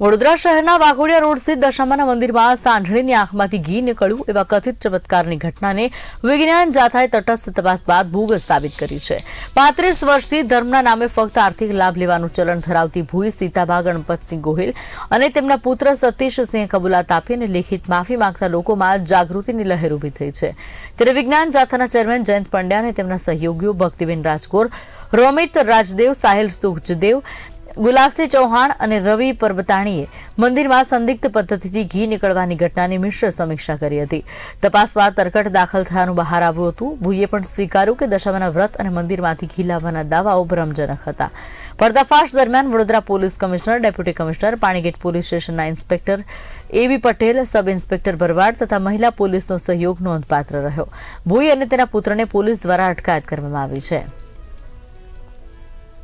વડોદરા શહેરના વાઘોડિયા રોડ સ્થિત દશામાના મંદિરમાં સાંઢળીની આંખમાંથી ઘી નીકળ્યું એવા કથિત ચમત્કારની ઘટનાને વિજ્ઞાન જાથાએ તટસ્થ તપાસ બાદ બોગસ સાબિત કરી છે. પાંત્રીસ વર્ષથી ધર્મના નામે ફક્ત આર્થિક લાભ લેવાનું ચલણ ધરાવતી ભૂઈ સીતાભા ગણપતસિંહ ગોહિલ અને તેમના પુત્ર સતીશસિંહે કબૂલાત આપી અને લેખિત માફી માંગતા લોકોમાં જાગૃતિની લહેર ઊભી થઈ છે. ત્યારે વિજ્ઞાન જાથાના ચેરમેન જયંત પંડ્યા અને તેમના સહયોગીઓ ભક્તિબેન રાજકોર, રોમિત રાજદેવ, સાહિલ સુખજદેવ ગુલાબસિંહ ચૌહાણ અને રવિ પરબતાણીએ મંદિરમાં સંદિગ્ધ પદ્ધતિથી ઘી નીકળવાની ઘટનાની મિશ્ર સમીક્ષા કરી હતી. તપાસ તરકટ દાખલ થયાનું બહાર આવ્યું હતું. ભૂઈએ પણ સ્વીકાર્યું કે દશામાના વ્રત અને મંદિરમાંથી ઘી લાવવાના દાવાઓ ભ્રમજનક હતા. પર્દાફાશ દરમિયાન Vadodara police commissioner, deputy commissioner, Panigate police સ્ટેશનના inspector A B Patel, sub inspector Bharwad તથા મહિલા પોલીસનો સહયોગ નોંધપાત્ર રહ્યો. ભૂઈ અને તેના પુત્રને પોલીસ દ્વારા અટકાયત કરવામાં આવી છે.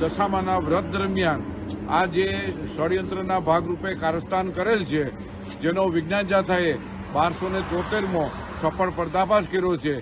દશામાના વ્રત દરમિયાન આ જે ષડયંત્રના ભાગરૂપે કારસ્તાન કરેલ છે, જેનો વિજ્ઞાન જાથાએ બારસો ને તોતેરમો સફળ પર્દાફાશ કર્યો છે